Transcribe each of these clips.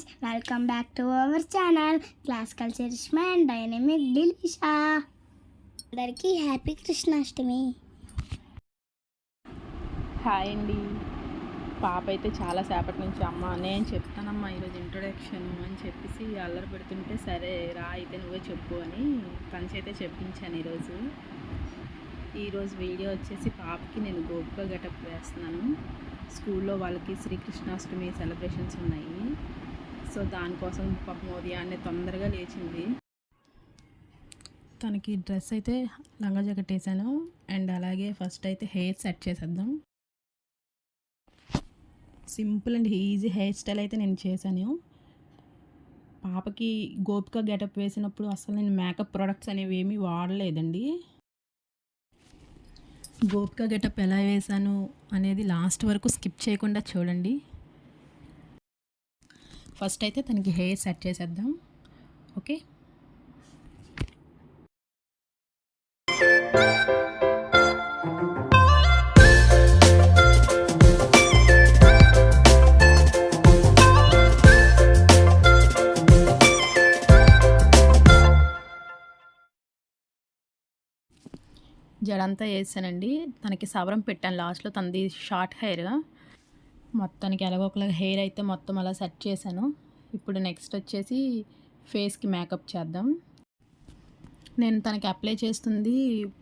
Friends welcome back to our channel classical Charishma and dynamic Delisha అందరికీ happy Krishnashtami hi అండి. పాప అయితే చాలా సేపటి నుంచి అమ్మ నేను చెప్తానమ్మా ఈరోజు ఇంట్రొడక్షన్ అని చెప్పేసి అల్లరి పెడుతుంటే సరే రా అయితే నువ్వే చెప్పు అని తనచి చెప్పించాను ఈరోజు. ఈరోజు వీడియో వచ్చేసి పాపకి నేను గోపిక గటప్ వేస్తున్నాను. స్కూల్లో వాళ్ళకి శ్రీకృష్ణాష్టమి సెలబ్రేషన్స్ ఉన్నాయి. సో దానికోసం పాపం ఉదయాన్నే తొందరగా లేచింది. తనకి డ్రెస్ అయితే లంగా జాకెట్ వేసాను. అండ్ అలాగే ఫస్ట్ అయితే హెయిర్ సెట్ చేసేద్దాం. Simple and easy hair style అయితే నేను చేశాను. పాపకి గోపిక గెటప్ వేసినప్పుడు అసలు నేను మేకప్ ప్రొడక్ట్స్ అనేవి ఏమీ వాడలేదండి. గోపిక గెటప్ ఎలా వేశాను అనేది లాస్ట్ వరకు స్కిప్ చేయకుండా చూడండి. ఫస్ట్ అయితే తనకి హెయిర్ సెట్ చేసేద్దాం. ఓకే? జడంతా వేసానండి. తనకి సవరం పెట్టాను లాస్ట్లో. తనది షార్ట్ హెయిర్ మొత్తానికి ఎలాగో ఒకలాగా హెయిర్ అయితే మొత్తం అలా సెట్ చేశాను. ఇప్పుడు నెక్స్ట్ వచ్చేసి ఫేస్కి మేకప్ చేద్దాం. నేను తనకి అప్లై చేస్తుంది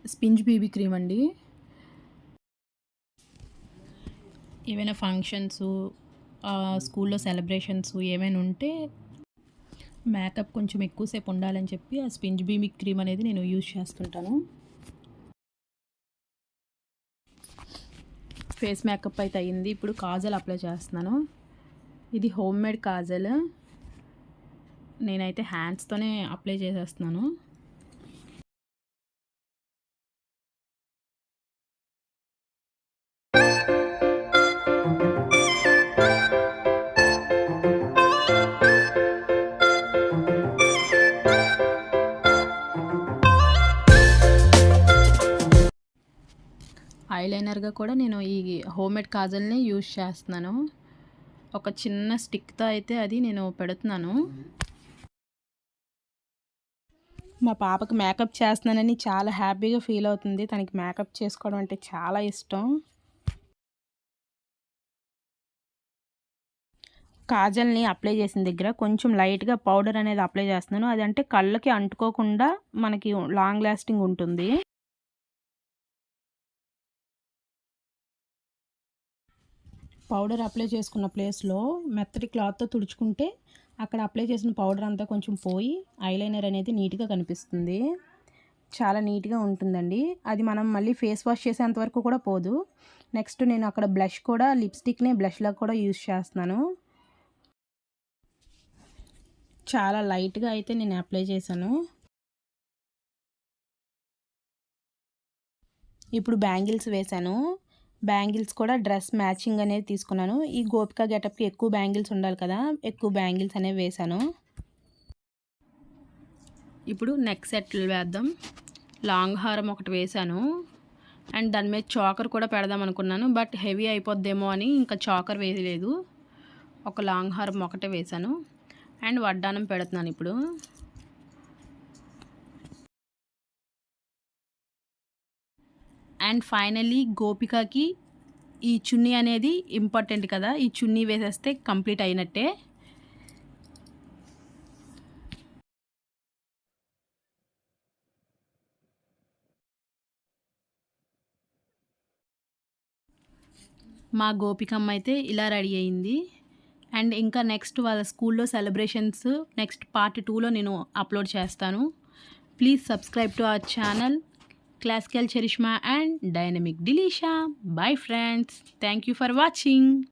స్పింజ్ బీబీ క్రీమ్ అండి. ఏమైనా ఫంక్షన్స్ స్కూల్లో సెలబ్రేషన్స్ ఏమైనా ఉంటే మేకప్ కొంచెం ఎక్కువసేపు ఉండాలని చెప్పి ఆ స్పింజ్ బీబీ క్రీమ్ అనేది నేను యూజ్ చేస్తుంటాను. ఫేస్ మేకప్ అయితే అయ్యింది. ఇప్పుడు కాజల్ అప్లై చేస్తున్నాను. ఇది హోమ్ మేడ్ కాజల్. నేనైతే హ్యాండ్స్తోనే అప్లై చేసేస్తున్నాను. ఐలైనర్గా కూడా నేను ఈ హోమ్మేడ్ కాజల్ని యూజ్ చేస్తున్నాను. ఒక చిన్న స్టిక్తో అయితే అది నేను పెడుతున్నాను. మా పాపకి మేకప్ చేస్తున్నానని చాలా హ్యాపీగా ఫీల్ అవుతుంది. తనకి మేకప్ చేసుకోవడం అంటే చాలా ఇష్టం. కాజల్ని అప్లై చేసిన దగ్గర కొంచెం లైట్గా పౌడర్ అనేది అప్లై చేస్తున్నాను. అదంటే కళ్ళకి అంటుకోకుండా మనకి లాంగ్ లాస్టింగ్ ఉంటుంది. పౌడర్ అప్లై చేసుకున్న ప్లేస్లో మెత్తటి క్లాత్తో తుడుచుకుంటే అక్కడ అప్లై చేసిన పౌడర్ అంతా కొంచెం పోయి ఐలైనర్ అనేది నీట్గా కనిపిస్తుంది. చాలా నీట్గా ఉంటుందండి. అది మనం మళ్ళీ ఫేస్ వాష్ చేసేంత వరకు కూడా పోదు. నెక్స్ట్ నేను అక్కడ బ్లష్ కూడా లిప్స్టిక్నే బ్లష్లా కూడా యూజ్ చేస్తున్నాను. చాలా లైట్గా అయితే నేను అప్లై చేశాను. ఇప్పుడు బ్యాంగిల్స్ వేశాను. బ్యాంగిల్స్ కూడా డ్రెస్ మ్యాచింగ్ అనేది తీసుకున్నాను. ఈ గోపిక గెటప్కి ఎక్కువ బ్యాంగిల్స్ ఉండాలి కదా ఎక్కువ బ్యాంగిల్స్ అనేవి వేశాను. ఇప్పుడు నెక్ సెట్లు వేద్దాం. లాంగ్ హారం ఒకటి వేశాను. అండ్ దాని మీద చాకర్ కూడా పెడదాం అనుకున్నాను బట్ హెవీ అయిపోద్దేమో అని ఇంకా చాకర్ వేయలేదు. ఒక లాంగ్ హారం ఒకటే వేశాను. అండ్ వడ్డానం పెడుతున్నాను ఇప్పుడు. అండ్ ఫైనల్లీ గోపికకి ఈ చున్నీ అనేది ఇంపార్టెంట్ కదా. ఈ చున్నీ వేసేస్తే కంప్లీట్ అయినట్టే. మా గోపికమ్మ అయితే ఇలా రెడీ అయింది. అండ్ ఇంకా నెక్స్ట్ వాళ్ళ స్కూల్లో సెలబ్రేషన్స్ నెక్స్ట్ పార్ట్ టూలో నేను అప్లోడ్ చేస్తాను. Please subscribe to our channel. Classical charishma and dynamic delisha bye friends. Thank you for watching